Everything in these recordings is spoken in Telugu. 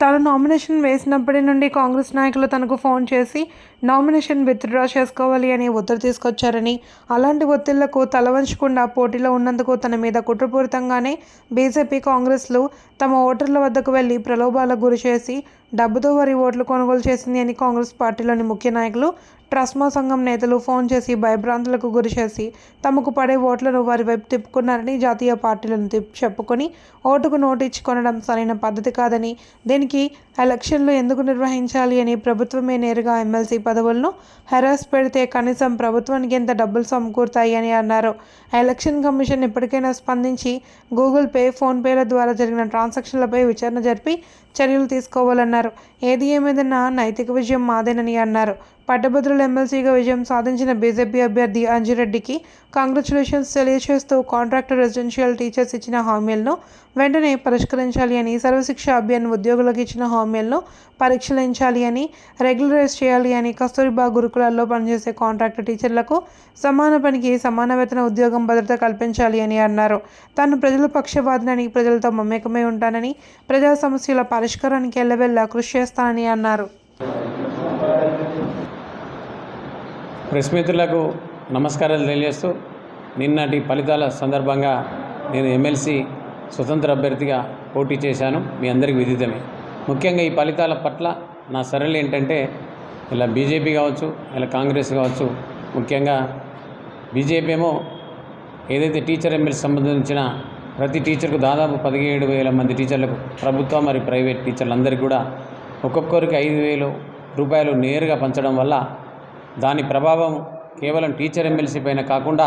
తాను నామినేషన్ వేసినప్పటి నుండి కాంగ్రెస్ నాయకులు తనకు ఫోన్ చేసి నామినేషన్ విత్డ్రా చేసుకోవాలి అని ఒత్తిడి తీసుకొచ్చారని. అలాంటి ఒత్తిళ్ళకు తలవంచకుండా పోటీలో ఉన్నందుకు తన మీద కుట్రపూరితంగానే బీజేపీ కాంగ్రెస్లు తమ ఓటర్ల వద్దకు వెళ్ళి ప్రలోభాలకు గురి చేసి డబ్బుతో వారి ఓట్లు కొనుగోలు చేసింది అని కాంగ్రెస్ పార్టీలోని ముఖ్య నాయకులు ట్రస్మా సంఘం నేతలు ఫోన్ చేసి భయభ్రాంతులకు గురిచేసి తమకు పడే ఓట్లను వారి వైపు తిప్పుకున్నారని జాతీయ పార్టీలను తిప్ చెప్పుకొని ఓటుకు నోటు కొనడం సరైన పద్ధతి కాదని దీనికి ఎలక్షన్లు ఎందుకు నిర్వహించాలి అని ప్రభుత్వమే నేరుగా ఎమ్మెల్సీ పదవులను హెరాస్ పెడితే కనీసం ప్రభుత్వానికి ఎంత డబ్బులు సమకూరుతాయి అని అన్నారు. ఎలక్షన్ కమిషన్ ఇప్పటికైనా స్పందించి గూగుల్ పే ఫోన్పేల ద్వారా జరిగిన ట్రాన్సాక్షన్లపై విచారణ జరిపి చర్యలు తీసుకోవాలన్నారు. ఏది ఏమైనా నైతిక విజయం మాదేనని అన్నారు. పట్టభద్రుల ఎమ్మెల్సీగా విజయం సాధించిన బీజేపీ అభ్యర్థి అంజిరెడ్డికి కంగ్రాచులేషన్స్ తెలియజేస్తూ కాంట్రాక్టర్ రెసిడెన్షియల్ టీచర్స్ ఇచ్చిన హామీలను వెంటనే పరిష్కరించాలి అని సర్వశిక్ష అభియాన్ ఉద్యోగులకు ఇచ్చిన హామీలను పరీక్షలించాలి అని రెగ్యులరైజ్ చేయాలి అని కస్తూరిబా గురుకులాల్లో పనిచేసే కాంట్రాక్టర్ టీచర్లకు సమాన పనికి సమాన వేతన ఉద్యోగం భద్రత కల్పించాలి అని అన్నారు. తాను ప్రజల పక్షవాదనని ప్రజలతో మమేకమై ఉంటానని ప్రజా సమస్యల పరిష్కారానికి ఎల్లవెల్లా కృషి చేస్తానని అన్నారు. ప్రెస్ మిత్రులకు నమస్కారాలు తెలియజేస్తూ నిన్నటి ఫలితాల సందర్భంగా నేను ఎమ్మెల్సీ స్వతంత్ర అభ్యర్థిగా పోటీ చేశాను. మీ అందరికీ విదితమే. ముఖ్యంగా ఈ ఫలితాల పట్ల నా సరళి ఏంటంటే ఇలా బీజేపీ కావచ్చు ఇలా కాంగ్రెస్ కావచ్చు ముఖ్యంగా బీజేపీ ఏమో ఏదైతే టీచర్ ఎమ్మెల్సీ సంబంధించిన ప్రతి టీచర్కు దాదాపు పదిహేడు వేల మంది టీచర్లకు ప్రభుత్వ మరియు ప్రైవేట్ టీచర్లందరికీ కూడా ఒక్కొక్కరికి ఐదు వేలు రూపాయలు నేరుగా పంచడం వల్ల దాని ప్రభావం కేవలం టీచర్ ఎమ్మెల్సీ పైన కాకుండా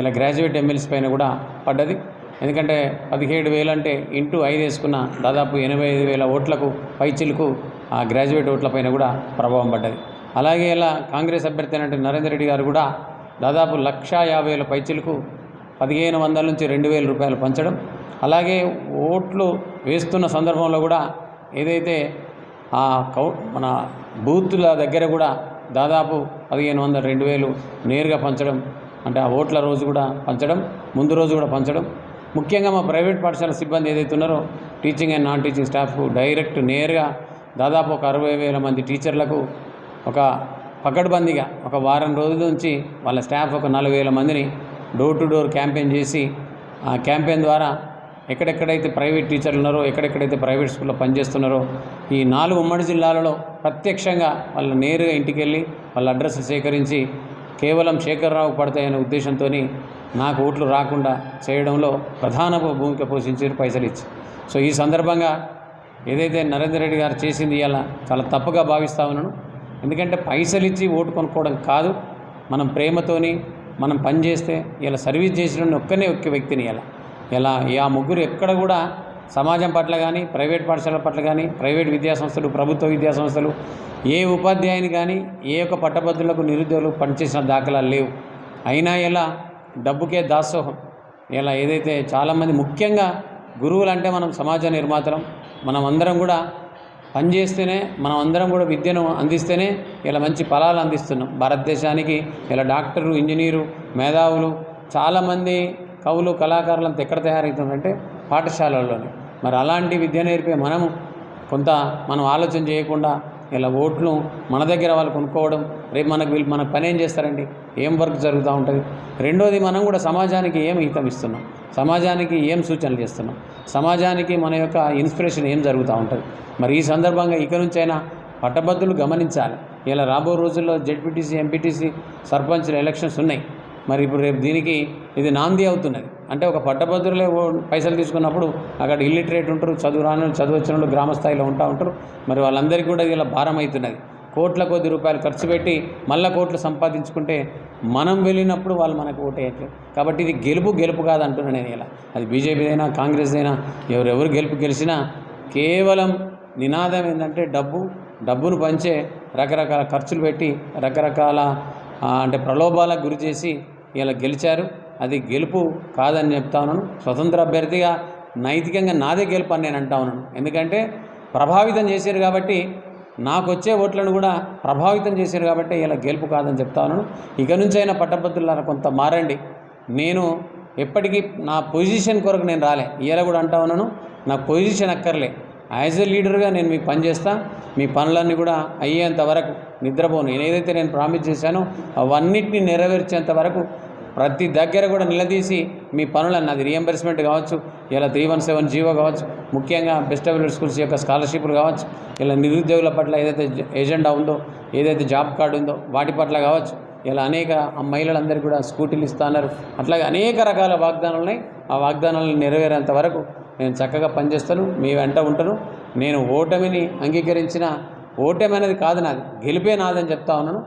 ఇలా గ్రాడ్యుయేట్ ఎమ్మెల్సీ పైన కూడా పడ్డది. ఎందుకంటే పదిహేడు వేలు అంటే ఇంటూ ఐదు వేసుకున్న దాదాపు ఎనభై ఐదు వేల ఓట్లకు పైచిలకు ఆ గ్రాడ్యుయేట్ ఓట్ల పైన కూడా ప్రభావం పడ్డది. అలాగే ఇలా కాంగ్రెస్ అభ్యర్థి అయినటువంటి నరేందర్ రెడ్డి గారు కూడా దాదాపు లక్షా యాభై వేల పైచిలకు పదిహేను వందల నుంచి రెండు వేల రూపాయలు పంచడం. అలాగే ఓట్లు వేస్తున్న సందర్భంలో కూడా ఏదైతే ఆ కౌ మన బూతుల దగ్గర కూడా దాదాపు పదిహేను వందల రెండు వేలు నేరుగా పంచడం అంటే ఆ ఓట్ల రోజు కూడా పంచడం ముందు రోజు కూడా పంచడం. ముఖ్యంగా మా ప్రైవేట్ పాఠశాల సిబ్బంది ఏదైతే ఉన్నారో టీచింగ్ అండ్ నాన్ టీచింగ్ స్టాఫ్కు డైరెక్ట్ నేరుగా దాదాపు ఒక అరవై వేల మంది టీచర్లకు ఒక పకడ్బందీగా ఒక వారం రోజుల నుంచి వాళ్ళ స్టాఫ్ ఒక నాలుగు వేల మందిని డోర్ టు డోర్ క్యాంపెయిన్ చేసి ఆ క్యాంపెయిన్ ద్వారా ఎక్కడెక్కడైతే ప్రైవేట్ టీచర్లు ఉన్నారో ఎక్కడెక్కడైతే ప్రైవేట్ స్కూల్లో పనిచేస్తున్నారో ఈ నాలుగు ఉమ్మడి జిల్లాలలో ప్రత్యక్షంగా వాళ్ళు నేరుగా ఇంటికి వెళ్ళి వాళ్ళ అడ్రస్ సేకరించి కేవలం శేఖర్రావు పడతాయనే ఉద్దేశంతో నాకు ఓట్లు రాకుండా చేయడంలో ప్రధాన భూమిక పోషించారు పైసలు ఇచ్చి సో ఈ సందర్భంగా ఏదైతే నరేందర్ రెడ్డి గారు చేసింది ఇలా చాలా తప్పుగా భావిస్తా ఉన్నాను. ఎందుకంటే పైసలు ఇచ్చి ఓటు కొనుక్కోవడం కాదు. మనం ప్రేమతోని మనం పని చేస్తే ఇలా సర్వీస్ చేసిన ఒక్కనే ఒక్క వ్యక్తిని ఇలా. ఇలా ఆ ముగ్గురు ఎక్కడ కూడా సమాజం పట్ల కానీ ప్రైవేట్ పాఠశాల పట్ల కానీ ప్రైవేట్ విద్యాసంస్థలు ప్రభుత్వ విద్యాసంస్థలు ఏ ఉపాధ్యాయుని కానీ ఏ ఒక్క పట్టభద్రులకు నిరుద్యోగులు పనిచేసిన దాఖలాలు లేవు. అయినా ఇలా డబ్బుకే దాసోహం. ఇలా ఏదైతే చాలామంది ముఖ్యంగా గురువులు అంటే మనం సమాజ నిర్మాతలం. మనం అందరం కూడా పనిచేస్తేనే మనం అందరం కూడా విద్యను అందిస్తేనే ఇలా మంచి ఫలాలు అందిస్తున్నాం. భారతదేశానికి ఇలా డాక్టరు ఇంజనీరు మేధావులు చాలామంది కవులు కళాకారులంతా ఎక్కడ తయారవుతుందంటే పాఠశాలల్లోనే. మరి అలాంటి విద్య నేర్పే మనము కొంత మనం ఆలోచన చేయకుండా ఇలా ఓట్లు మన దగ్గర వాళ్ళు కొనుక్కోవడం రేపు మనకు వీళ్ళు మన పని ఏం చేస్తారండి? ఏం వర్క్ జరుగుతూ ఉంటుంది? రెండోది మనం కూడా సమాజానికి ఏం హితం ఇస్తున్నాం? సమాజానికి ఏం సూచనలు చేస్తున్నాం? సమాజానికి మన యొక్క ఇన్స్పిరేషన్ ఏం జరుగుతూ ఉంటుంది? మరి ఈ సందర్భంగా ఇక నుంచైనా పట్టభద్రులు గమనించాలి. ఇలా రాబో రోజుల్లో జెడ్పీటీసీ ఎంపీటీసీ సర్పంచ్ల ఎలక్షన్స్ ఉన్నాయి. మరి ఇప్పుడు రేపు దీనికి ఇది నాంది అవుతున్నది. అంటే ఒక పట్టభద్రులే పైసలు తీసుకున్నప్పుడు అక్కడ ఇల్లిటరేట్ ఉంటారు చదువు రాని చదువు వచ్చిన వాళ్ళు గ్రామ స్థాయిలో ఉంటా ఉంటారు. మరి వాళ్ళందరికీ కూడా ఇలా భారం అవుతున్నది. కోట్ల కొద్ది రూపాయలు ఖర్చు పెట్టి మళ్ళా కోట్లు సంపాదించుకుంటే మనం వెళ్ళినప్పుడు వాళ్ళు మనకు ఓటేయట్లేదు కాబట్టి ఇది గెలుపు గెలుపు కాదంటున్నాను నేను ఇలా. అది బీజేపీ అయినా కాంగ్రెస్ అయినా ఎవరెవరు గెలుపు గెలిచినా కేవలం నినాదం ఏంటంటే డబ్బు డబ్బును పంచే రకరకాల ఖర్చులు పెట్టి రకరకాల అంటే ప్రలోభాలకు గురి చేసి ఇలా గెలిచారు. అది గెలుపు కాదని చెప్తా ఉన్నాను. స్వతంత్ర అభ్యర్థిగా నైతికంగా నాదే గెలుపు అని నేను అంటా ఉన్నాను. ఎందుకంటే ప్రభావితం చేశారు కాబట్టి నాకు వచ్చే ఓట్లను కూడా ప్రభావితం చేశారు కాబట్టి ఇలా గెలుపు కాదని చెప్తా ఉన్నాను. ఇక నుంచైనా పట్టభద్రులారా కొంత మారండి. నేను ఎప్పటికీ నా పొజిషన్ కొరకు నేను రాలే. ఇలా కూడా అంటా ఉన్నాను. నా పొజిషన్ అక్కర్లే. యాజ్ ఎ లీడర్గా నేను మీకు పనిచేస్తా మీ పనులన్నీ కూడా అయ్యేంత వరకు నిద్రపోను. నేను ఏదైతే నేను ప్రామిస్ చేశానో అవన్నిటిని నెరవేర్చేంత వరకు ప్రతి దగ్గర కూడా నిలదీసి మీ పనులను అది రియంబర్స్మెంట్ కావచ్చు ఇలా త్రీ వన్ సెవెన్ జీవో కావచ్చు ముఖ్యంగా బెస్ట్ అవైలబుల్ స్కూల్స్ యొక్క స్కాలర్షిప్లు కావచ్చు ఇలా నిరుద్యోగుల పట్ల ఏదైతే ఏజెండా ఉందో ఏదైతే జాబ్ కార్డు ఉందో వాటి పట్ల కావచ్చు ఇలా అనేక ఆ మహిళలందరికీ కూడా స్కూటీలు ఇస్తున్నారు అట్లాగే అనేక రకాల వాగ్దానాలు ఉన్నాయి ఆ వాగ్దానాలను నెరవేరేంత వరకు నేను చక్కగా పనిచేస్తాను. మీ వెంట ఉంటాను. నేను ఓటమిని అంగీకరించిన ఓటమి అనేది కాదు నాది గెలిపే నాదని చెప్తా ఉన్నాను.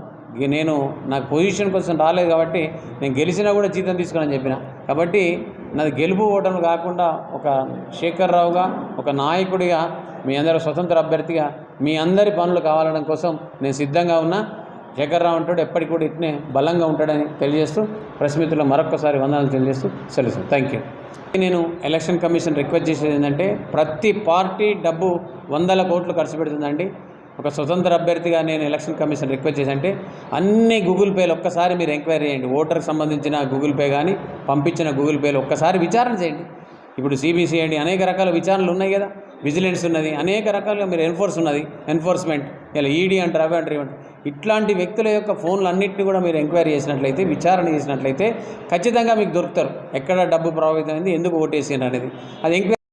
నేను నాకు పొజిషన్ కోసం రాలేదు కాబట్టి నేను గెలిచినా కూడా జీతం తీసుకోనని చెప్పిన. కాబట్టి నాది గెలుపు ఓటమి కాకుండా ఒక శేఖర్ రావుగా ఒక నాయకుడిగా మీ అందరూ స్వతంత్ర అభ్యర్థిగా మీ అందరి పనులు కావాలడం కోసం నేను సిద్ధంగా ఉన్నా. శేఖర్ రావు అంటాడు ఎప్పటికి కూడా ఇట్నే బలంగా ఉంటాడని తెలియజేస్తూ ప్రెస్ మిత్రులు మరొకసారి వందనాలు తెలియజేస్తూ సెలవు థ్యాంక్ యూ నేను ఎలక్షన్ కమిషన్ రిక్వెస్ట్ చేసేది ఏంటంటే ప్రతి పార్టీ డబ్బు వందల కోట్లు ఖర్చు పెడుతుందండి. ఒక స్వతంత్ర అభ్యర్థిగా నేను ఎలక్షన్ కమిషన్ రిక్వెస్ట్ చేసంటే అన్ని గూగుల్ పేలు ఒక్కసారి మీరు ఎంక్వైరీ చేయండి. ఓటర్కి సంబంధించిన గూగుల్ పే కానీ పంపించిన గూగుల్ పేలు ఒక్కసారి విచారణ చేయండి. ఇప్పుడు సిబిసిఐడి అనేక రకాల విచారణలు ఉన్నాయి కదా. విజిలెన్స్ ఉన్నది అనేక రకాలుగా మీరు ఎన్ఫోర్స్ ఉన్నది ఎన్ఫోర్స్మెంట్ ఇలా ఈడీ అంటారు అవి అంటారు ఇట్లాంటి వ్యక్తుల యొక్క ఫోన్లు అన్నింటినీ కూడా మీరు ఎంక్వైరీ చేసినట్లయితే విచారణ చేసినట్లయితే ఖచ్చితంగా మీకు దొరుకుతారు. ఎక్కడ డబ్బు ప్రభావితమైంది ఎందుకు ఓటేసిన అనేది. అది ఎంక్వైరీ